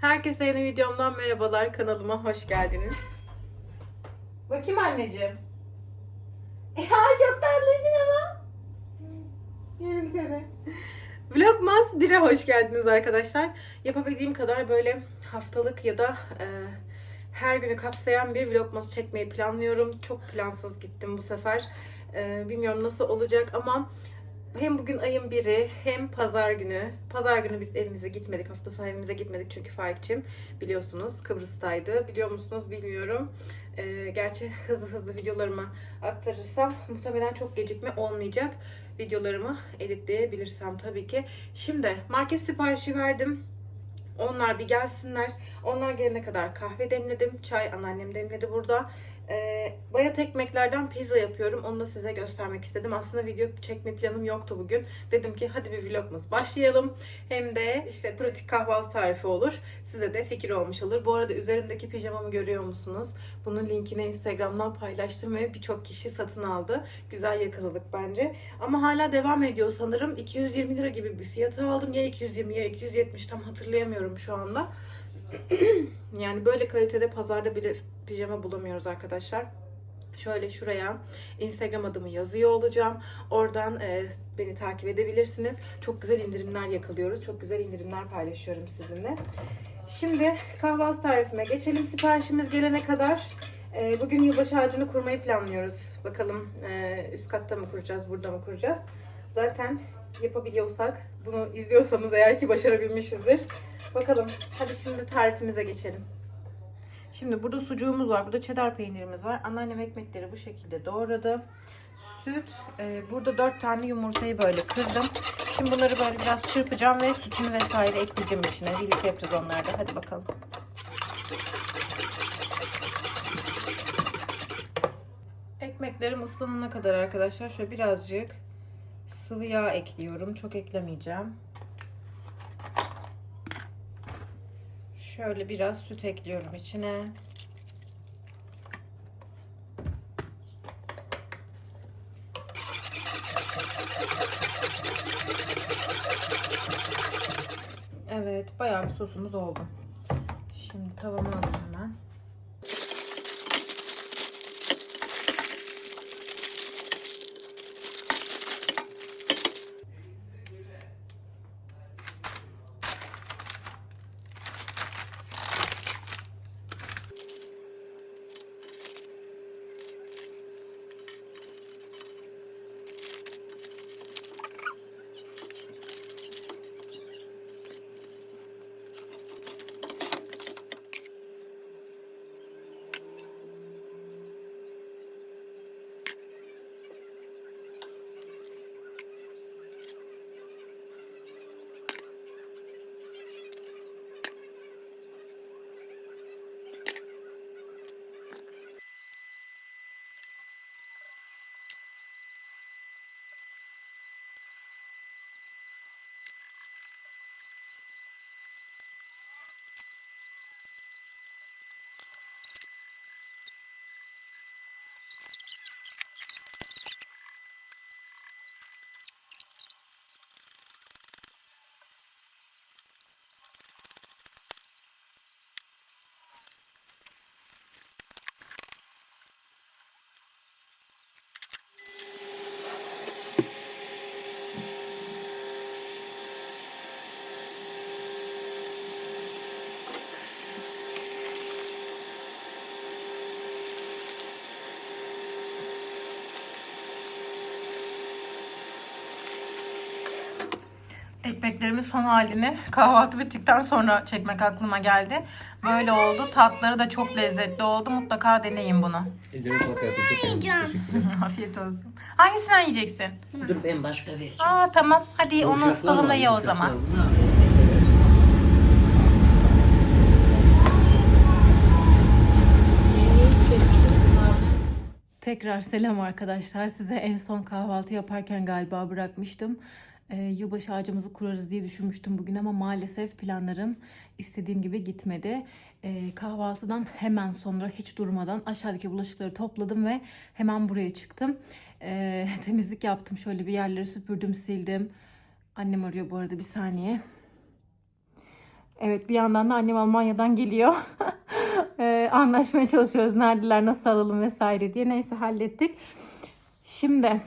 Herkese yeni videomdan merhabalar. Kanalıma hoş geldiniz. Bakayım anneciğim. Ya çok tatlısın ama. Yerim seni. Vlogmas 1'e hoş geldiniz arkadaşlar. Yapabildiğim kadar böyle haftalık ya da e, her günü kapsayan bir vlogmas çekmeyi planlıyorum. Çok plansız gittim bu sefer. E, bilmiyorum nasıl olacak ama hem bugün ayın biri hem pazar günü. Pazar günü biz evimize gitmedik. Hafta sonu evimize gitmedik çünkü Faik'cim biliyorsunuz Kıbrıs'taydı. Biliyor musunuz bilmiyorum. Ee, gerçi hızlı hızlı videolarımı aktarırsam muhtemelen çok gecikme olmayacak. Videolarımı editleyebilirsem tabii ki. Şimdi market siparişi verdim. Onlar bir gelsinler. Onlar gelene kadar kahve demledim. Çay anneannem demledi burada. Ee, bayat ekmeklerden pizza yapıyorum. Onu da size göstermek istedim. Aslında video çekme planım yoktu bugün. Dedim ki hadi bir vlogumuz başlayalım. Hem de işte pratik kahvaltı tarifi olur. Size de fikir olmuş olur. Bu arada üzerimdeki pijamamı görüyor musunuz? Bunun linkini Instagram'dan paylaştım ve birçok kişi satın aldı. Güzel yakaladık bence. Ama hala devam ediyor sanırım. 220 lira gibi bir fiyatı aldım. Ya 220 ya 270 tam hatırlayamıyorum şu anda. yani böyle kalitede pazarda bile pijama bulamıyoruz arkadaşlar. Şöyle şuraya Instagram adımı yazıyor olacağım. Oradan e, beni takip edebilirsiniz. Çok güzel indirimler yakalıyoruz. Çok güzel indirimler paylaşıyorum sizinle. Şimdi kahvaltı tarifime geçelim. Siparişimiz gelene kadar e, bugün yılbaşı ağacını kurmayı planlıyoruz. Bakalım e, üst katta mı kuracağız, burada mı kuracağız? Zaten yapabiliyorsak, bunu izliyorsanız eğer ki başarabilmişizdir. Bakalım. Hadi şimdi tarifimize geçelim. Şimdi burada sucuğumuz var. Burada cheddar peynirimiz var. Anneannem ekmekleri bu şekilde doğradı. Süt. e, burada 4 tane yumurtayı böyle kırdım. Şimdi bunları böyle biraz çırpacağım ve sütünü vesaire ekleyeceğim içine. Birlikte yapacağız onları da. Hadi bakalım. Ekmeklerim ıslanana kadar arkadaşlar şöyle birazcık sıvı yağ ekliyorum. Çok eklemeyeceğim. Şöyle biraz süt ekliyorum içine. Evet, bayağı bir sosumuz oldu. Şimdi tavamı alayım hemen. Ekmeklerimin son halini kahvaltı bittikten sonra çekmek aklıma geldi. Böyle oldu. Tatları da çok lezzetli oldu. Mutlaka deneyin bunu. Ellerine sağlık hayatım. Çok beğendim. Teşekkür ederim. Afiyet olsun. Hangisinden yiyeceksin? Dur ben başka vereceğim. Aa tamam. Hadi onu Yumuşaklar ısıtalım da var, ye o yumuşaklar zaman. var. Tekrar selam arkadaşlar. Size en son kahvaltı yaparken galiba bırakmıştım. Ee, yılbaşı ağacımızı kurarız diye düşünmüştüm bugün ama maalesef planlarım istediğim gibi gitmedi. Ee, kahvaltıdan hemen sonra hiç durmadan aşağıdaki bulaşıkları topladım ve hemen buraya çıktım. Ee, temizlik yaptım. Şöyle bir yerleri süpürdüm, sildim. Annem arıyor bu arada bir saniye. Evet bir yandan da annem Almanya'dan geliyor. Ee, anlaşmaya çalışıyoruz neredeler nasıl alalım vesaire diye. Neyse hallettik. Şimdi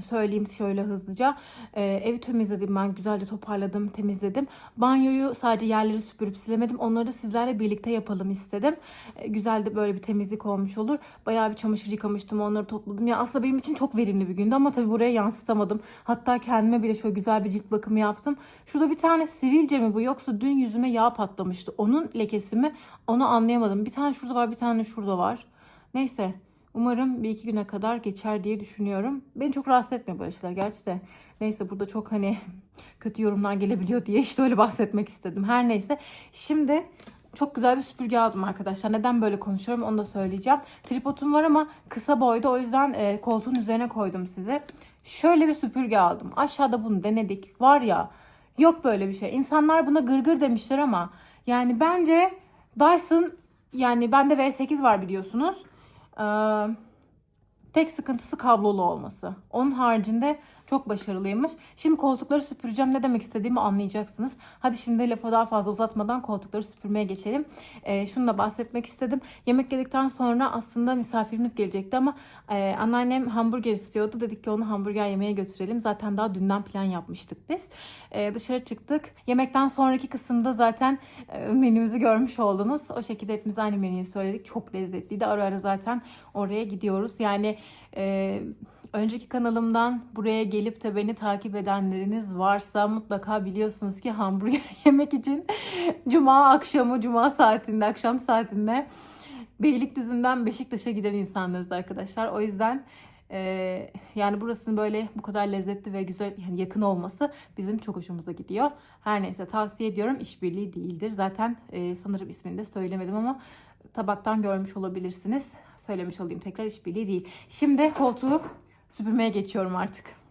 söyleyeyim şöyle hızlıca. Ee, evi temizledim ben. Güzelce toparladım, temizledim. Banyoyu sadece yerleri süpürüp silemedim. Onları da sizlerle birlikte yapalım istedim. Ee, güzel de böyle bir temizlik olmuş olur. Bayağı bir çamaşır yıkamıştım. Onları topladım. Ya aslında benim için çok verimli bir gündü ama tabii buraya yansıtamadım. Hatta kendime bile şöyle güzel bir cilt bakımı yaptım. Şurada bir tane sivilce mi bu yoksa dün yüzüme yağ patlamıştı. Onun lekesi mi? Onu anlayamadım. Bir tane şurada var, bir tane şurada var. Neyse. Umarım bir iki güne kadar geçer diye düşünüyorum. Beni çok rahatsız etmiyor böyle şeyler gerçi de. Neyse burada çok hani kötü yorumlar gelebiliyor diye işte öyle bahsetmek istedim. Her neyse. Şimdi çok güzel bir süpürge aldım arkadaşlar. Neden böyle konuşuyorum onu da söyleyeceğim. Tripodum var ama kısa boyda o yüzden e, koltuğun üzerine koydum size. Şöyle bir süpürge aldım. Aşağıda bunu denedik. Var ya yok böyle bir şey. İnsanlar buna gırgır demişler ama yani bence Dyson yani bende V8 var biliyorsunuz. Ee, tek sıkıntısı kablolu olması. Onun haricinde çok başarılıymış. Şimdi koltukları süpüreceğim. Ne demek istediğimi anlayacaksınız. Hadi şimdi lafı daha fazla uzatmadan koltukları süpürmeye geçelim. Ee, şunu da bahsetmek istedim. Yemek yedikten sonra aslında misafirimiz gelecekti ama e, anneannem hamburger istiyordu. Dedik ki onu hamburger yemeye götürelim. Zaten daha dünden plan yapmıştık biz. Ee, dışarı çıktık. Yemekten sonraki kısımda zaten e, menümüzü görmüş oldunuz. O şekilde hepimiz aynı menüyü söyledik. Çok lezzetliydi. Ara ara zaten oraya gidiyoruz. Yani e, önceki kanalımdan buraya gelip de beni takip edenleriniz varsa mutlaka biliyorsunuz ki hamburger yemek için cuma akşamı, cuma saatinde, akşam saatinde Beylikdüzü'nden Beşiktaş'a giden insanlarız arkadaşlar. O yüzden e, yani burasının böyle bu kadar lezzetli ve güzel yani yakın olması bizim çok hoşumuza gidiyor. Her neyse tavsiye ediyorum. İşbirliği değildir. Zaten e, sanırım ismini de söylemedim ama tabaktan görmüş olabilirsiniz. Söylemiş olayım tekrar işbirliği değil. Şimdi koltuğu süpürmeye geçiyorum artık.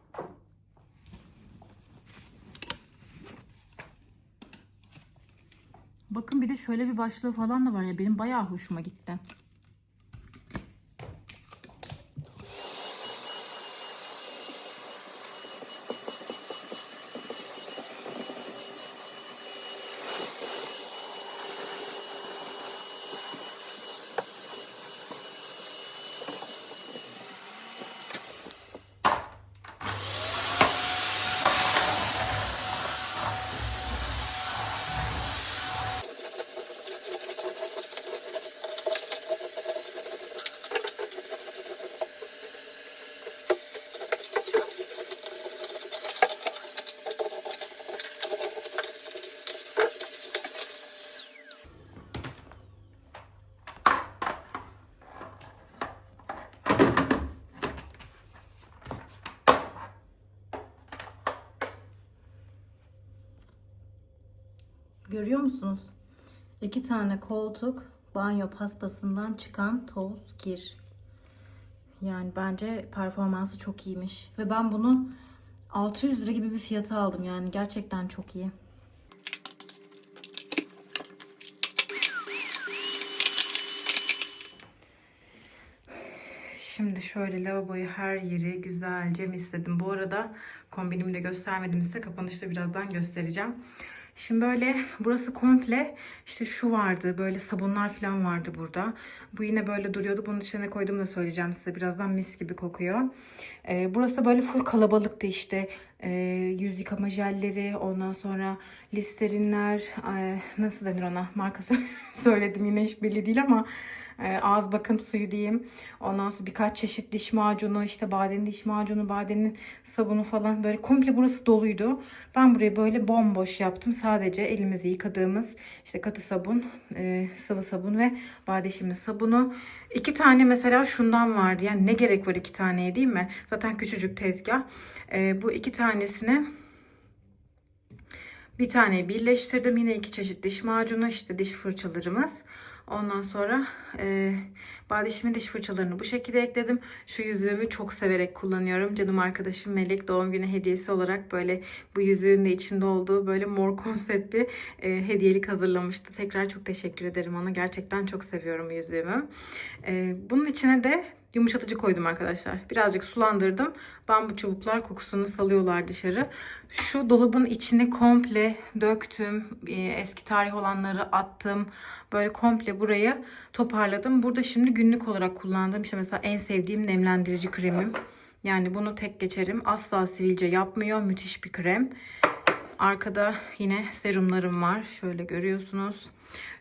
Bakın bir de şöyle bir başlığı falan da var ya benim bayağı hoşuma gitti. Görüyor musunuz? İki tane koltuk banyo paspasından çıkan toz kir. Yani bence performansı çok iyiymiş. Ve ben bunu 600 lira gibi bir fiyata aldım. Yani gerçekten çok iyi. Şimdi şöyle lavaboyu her yeri güzelce misledim. Bu arada kombinimi de göstermedim size. Kapanışta birazdan göstereceğim. Şimdi böyle burası komple işte şu vardı böyle sabunlar falan vardı burada. Bu yine böyle duruyordu. Bunun içine koyduğumu da söyleyeceğim size. Birazdan mis gibi kokuyor. Ee, burası böyle full kalabalıktı işte. Ee, yüz yıkama jelleri ondan sonra listerinler ee, nasıl denir ona marka söyledim yine hiç belli değil ama ağız bakım suyu diyeyim. Ondan sonra birkaç çeşit diş macunu, işte badenin diş macunu, badenin sabunu falan böyle komple burası doluydu. Ben burayı böyle bomboş yaptım. Sadece elimizi yıkadığımız işte katı sabun, e, sıvı sabun ve badişimiz sabunu. İki tane mesela şundan vardı. Yani ne gerek var iki taneye değil mi? Zaten küçücük tezgah. E, bu iki tanesini bir tane birleştirdim. Yine iki çeşit diş macunu, işte diş fırçalarımız. Ondan sonra e, badişimin diş fırçalarını bu şekilde ekledim. Şu yüzüğümü çok severek kullanıyorum. Canım arkadaşım Melek doğum günü hediyesi olarak böyle bu yüzüğün de içinde olduğu böyle mor konsept bir e, hediyelik hazırlamıştı. Tekrar çok teşekkür ederim ona. Gerçekten çok seviyorum yüzüğümü. E, bunun içine de yumuşatıcı koydum arkadaşlar. Birazcık sulandırdım. Bambu çubuklar kokusunu salıyorlar dışarı. Şu dolabın içine komple döktüm. Ee, Eski tarih olanları attım. Böyle komple burayı toparladım. Burada şimdi günlük olarak kullandığım işte mesela en sevdiğim nemlendirici kremim. Yani bunu tek geçerim. Asla sivilce yapmıyor. Müthiş bir krem. Arkada yine serumlarım var. Şöyle görüyorsunuz.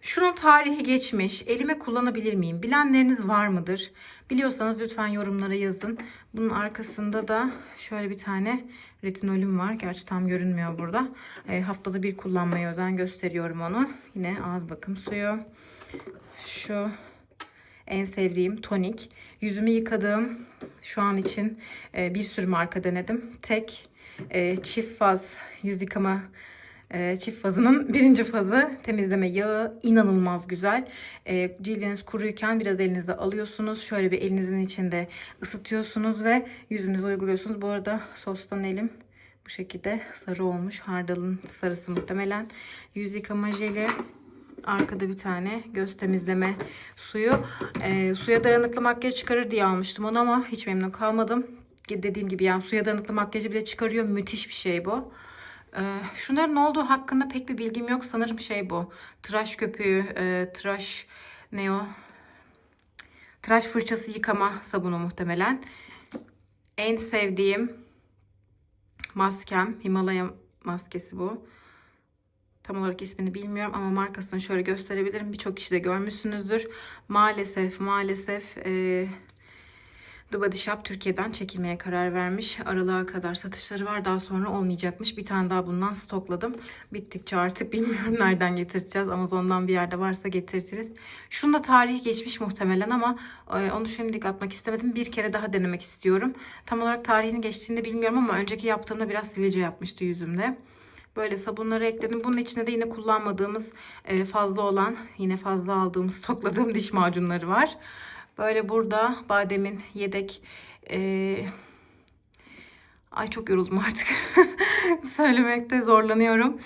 Şunun tarihi geçmiş. Elime kullanabilir miyim? Bilenleriniz var mıdır? Biliyorsanız lütfen yorumlara yazın. Bunun arkasında da şöyle bir tane retinolüm var. Gerçi tam görünmüyor burada. E, haftada bir kullanmaya özen gösteriyorum onu. Yine ağız bakım suyu. Şu en sevdiğim tonik. Yüzümü yıkadığım şu an için e, bir sürü marka denedim. Tek e, çift faz yüz yıkama e, çift fazının birinci fazı temizleme yağı inanılmaz güzel. E, cildiniz kuruyken biraz elinize alıyorsunuz. Şöyle bir elinizin içinde ısıtıyorsunuz ve yüzünüze uyguluyorsunuz. Bu arada sostan elim bu şekilde sarı olmuş. Hardalın sarısı muhtemelen. Yüz yıkama jeli. Arkada bir tane göz temizleme suyu. E, suya dayanıklı makyaj çıkarır diye almıştım onu ama hiç memnun kalmadım. Dediğim gibi yani suya dayanıklı makyajı bile çıkarıyor. Müthiş bir şey bu. Ee, şunların olduğu hakkında pek bir bilgim yok. Sanırım şey bu. Tıraş köpüğü, e, tıraş ne o? Tıraş fırçası yıkama sabunu muhtemelen. En sevdiğim maskem. Himalaya maskesi bu. Tam olarak ismini bilmiyorum ama markasını şöyle gösterebilirim. Birçok kişi de görmüşsünüzdür. Maalesef maalesef e, The Body Shop Türkiye'den çekilmeye karar vermiş. Aralığa kadar satışları var. Daha sonra olmayacakmış. Bir tane daha bundan stokladım. Bittikçe artık bilmiyorum nereden getireceğiz. Amazon'dan bir yerde varsa getirtiriz. Şunun da tarihi geçmiş muhtemelen ama e, onu şimdilik atmak istemedim. Bir kere daha denemek istiyorum. Tam olarak tarihini geçtiğini bilmiyorum ama önceki yaptığımda biraz sivilce yapmıştı yüzümde. Böyle sabunları ekledim. Bunun içinde de yine kullanmadığımız e, fazla olan yine fazla aldığım stokladığım diş macunları var. Böyle burada bademin yedek e, ay çok yoruldum artık söylemekte zorlanıyorum.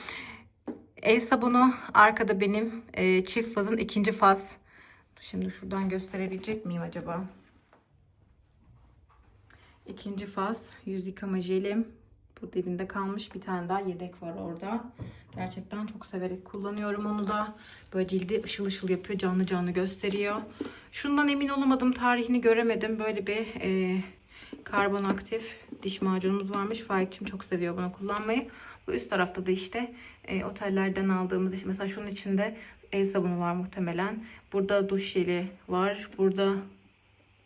El sabunu arkada benim e, çift fazın ikinci faz. Şimdi şuradan gösterebilecek miyim acaba? İkinci faz yüz yıkama jelim. Burada evinde kalmış bir tane daha yedek var orada. Gerçekten çok severek kullanıyorum onu da. Böyle cildi ışıl ışıl yapıyor. Canlı canlı gösteriyor. Şundan emin olamadım. Tarihini göremedim. Böyle bir e, karbon aktif diş macunumuz varmış. Faik'cim çok seviyor bunu kullanmayı. Bu üst tarafta da işte e, otellerden aldığımız işte mesela şunun içinde el sabunu var muhtemelen. Burada duş jeli var. Burada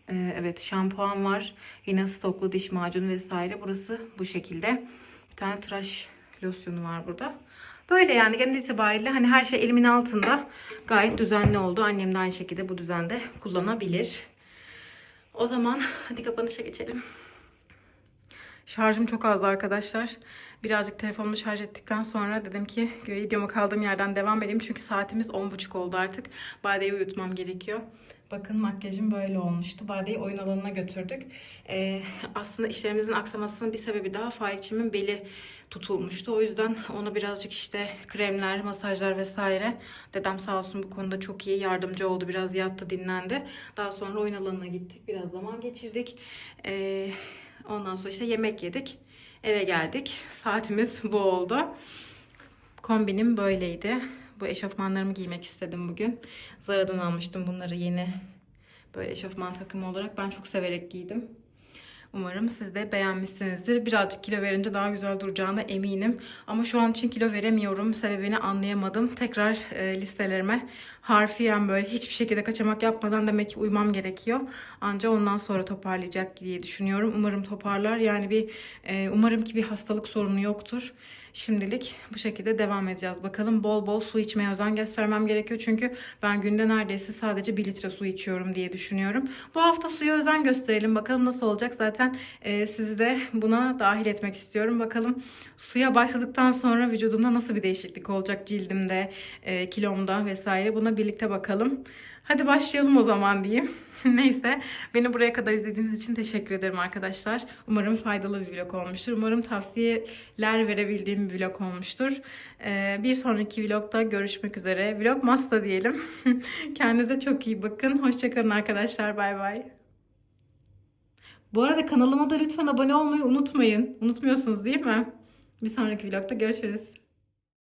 ee, evet şampuan var. Yine stoklu diş macunu vesaire. Burası bu şekilde. Bir tane tıraş losyonu var burada. Böyle yani genel itibariyle hani her şey elimin altında gayet düzenli oldu. Annem de aynı şekilde bu düzende kullanabilir. O zaman hadi kapanışa geçelim. Şarjım çok azdı arkadaşlar. Birazcık telefonumu şarj ettikten sonra dedim ki videoma kaldığım yerden devam edeyim. Çünkü saatimiz 10.30 oldu artık. Bade'yi uyutmam gerekiyor. Bakın makyajım böyle olmuştu. Bade'yi oyun alanına götürdük. Ee, aslında işlerimizin aksamasının bir sebebi daha Faikçimin beli tutulmuştu. O yüzden onu birazcık işte kremler, masajlar vesaire. Dedem sağ olsun bu konuda çok iyi yardımcı oldu. Biraz yattı, dinlendi. Daha sonra oyun alanına gittik. Biraz zaman geçirdik. Ee, ondan sonra işte yemek yedik. Eve geldik. Saatimiz bu oldu. Kombinim böyleydi. Bu eşofmanlarımı giymek istedim bugün. Zara'dan almıştım bunları yeni. Böyle eşofman takımı olarak ben çok severek giydim. Umarım siz de beğenmişsinizdir. Birazcık kilo verince daha güzel duracağına eminim. Ama şu an için kilo veremiyorum. Sebebini anlayamadım. Tekrar e, listelerime harfiyen böyle hiçbir şekilde kaçamak yapmadan demek ki uymam gerekiyor. Ancak ondan sonra toparlayacak diye düşünüyorum. Umarım toparlar. Yani bir e, umarım ki bir hastalık sorunu yoktur. Şimdilik bu şekilde devam edeceğiz. Bakalım bol bol su içmeye özen göstermem gerekiyor. Çünkü ben günde neredeyse sadece 1 litre su içiyorum diye düşünüyorum. Bu hafta suya özen gösterelim. Bakalım nasıl olacak. Zaten e, sizi de buna dahil etmek istiyorum. Bakalım suya başladıktan sonra vücudumda nasıl bir değişiklik olacak cildimde, e, kilomda vesaire. Buna birlikte bakalım. Hadi başlayalım o zaman diyeyim. Neyse beni buraya kadar izlediğiniz için teşekkür ederim arkadaşlar. Umarım faydalı bir vlog olmuştur. Umarım tavsiyeler verebildiğim bir vlog olmuştur. Ee, bir sonraki vlogda görüşmek üzere. Vlog masta diyelim. Kendinize çok iyi bakın. Hoşçakalın arkadaşlar. Bay bay. Bu arada kanalıma da lütfen abone olmayı unutmayın. Unutmuyorsunuz değil mi? Bir sonraki vlogda görüşürüz.